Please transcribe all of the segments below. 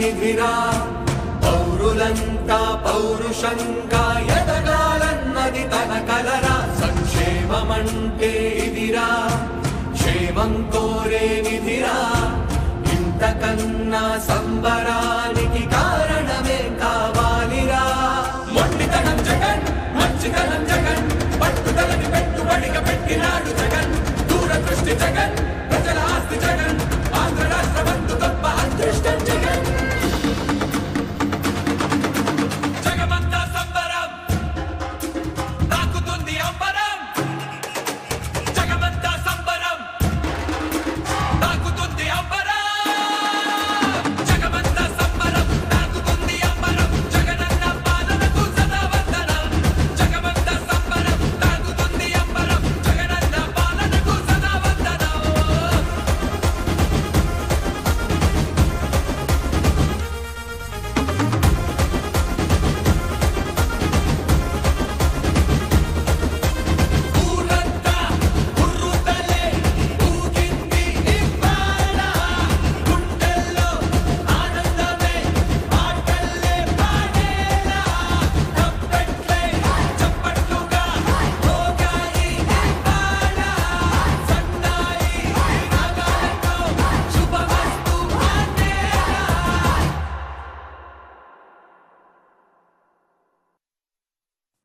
సంస్కార సన్నిధిరా పౌరులంతా పౌరుషంగా ఎదగాలన్నది తన కలరా. సంక్షేమమంటే ఇదిరా. క్షేమం కోరే నిధిరా. ఇంతకన్నా సంబరానికి కారణమే కావాలిరా. మొండితనం జగన్ మంచితనం జగన్. పట్టుదలని పెట్టుబడిగా పెట్టినాడు జగన్. దూరదృష్టి జగన్.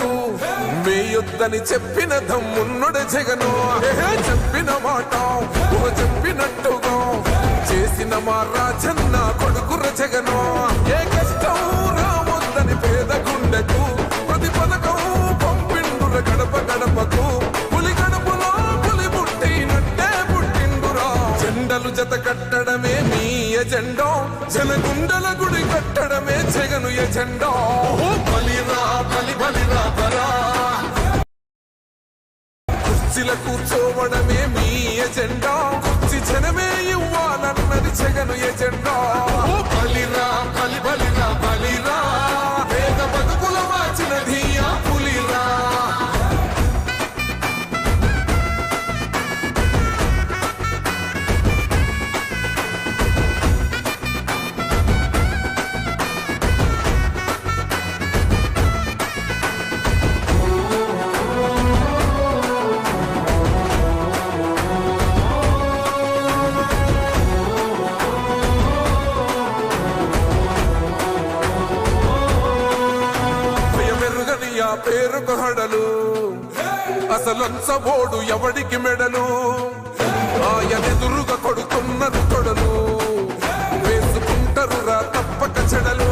తప్పితే మేయొద్దని చెప్పిన దమ్మున్నుడు జగను. చెప్పిన మాట చెప్పినట్టుగా చేసిన మా రాజన్న కొడుకుర జగను. ఏ కష్టం రావద్దని పేద గుండెకు ప్రతి పథకం పంపిండుర గడప గడపకు. పులి గడపలో పులి పుట్టినట్టే పుట్టిండురా. జెండలు జత కట్టడమే మీ ఎజెండో. జనగుండల గుడి కట్టడమే జగను ఎజెండో. బలి బలిరా బరా కుర్చీల కూర్చోవడమే మీ ఎజెండా. కుర్చీ జనమే ఇవ్వాలన్నది జగను ఎజెండా. అసలంచబోడు ఎవడికి మెడలు? ఆయనెదురుగా కొడుతున్నారు కొడలు వేసుకుంటారు రా తప్పక చెడలు.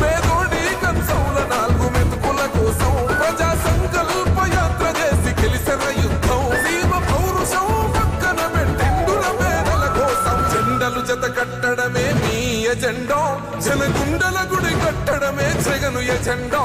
పేదోడి కంచౌల నాలుగు మెతుకుల కోసం ప్రజా సంకల్ప యాత్ర చేసి గెలిసిన యుద్ధం. సీమ పౌరుషం పక్కన పెట్టిండుల పేదల కోసం. జెండలు జత కట్టడమే మీ ఎజెండో. జనగుండల గుడి కట్టడమే జగను ఎజెండో.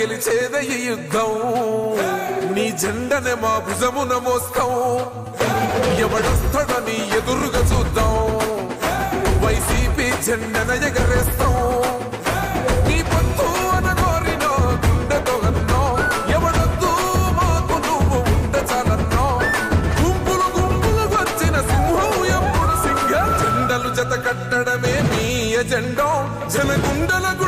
గెలిచేద ఈ యుద్ధం. నీ జెండనే మా భుజమున మోస్తాం. ఎవడొస్తాడని ఎదురుగా చూద్దాం. వైసీపీ జెండన ఎగరేస్తాం. నీ పొత్తు అనగోరిన గుండెతో అన్నో. ఎవడొద్దు మాకు నువ్వు ఉండ చాలన్నో. గుంపులు గుంపులు వచ్చిన సింహం ఎప్పుడు సింహ. జెండలు జత కట్టడమే మీ ఎజెండా. జనగుండల గుడి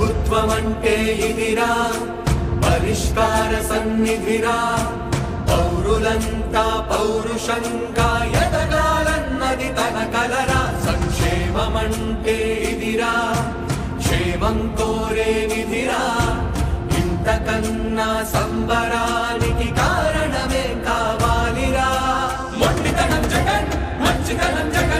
ప్రభుత్వమంటే ఇదిరా పరిష్కార సన్నిధిరా. పౌరులంతా పౌరుషంగా ఎదగాలన్నది తన కలరా. సంక్షేమమంటే ఇదిరా క్షేమం కోరే నిధిరా. ఇంతకన్నా సంబరానికి కారణమే కావాలిరా. మొండితనం జగన్ మంచితనం జగన్.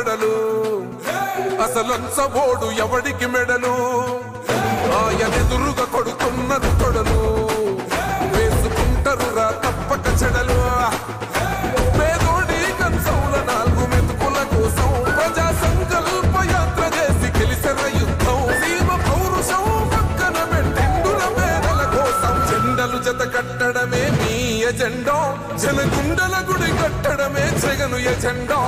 పేరుకు హడలు అసలంచబోడు ఎవడికి మెడలు? ఆయనెదురుగా కొడుతున్నారు తొడలు. వేసుకుంటారు రా తప్పక చెడలు. పేదోడి కంచౌల నాలుగు మెతుకుల కోసం ప్రజా సంకల్ప యాత్ర చేసి గెలిసిన యుద్ధం. సీమ పౌరుషం పక్కన పెట్టిండుల పేదల కోసం. జెండలు జత కట్టడమే మీ ఎజెండా. జనగుండల గుడి కట్టడమే జగను ఎజెండా.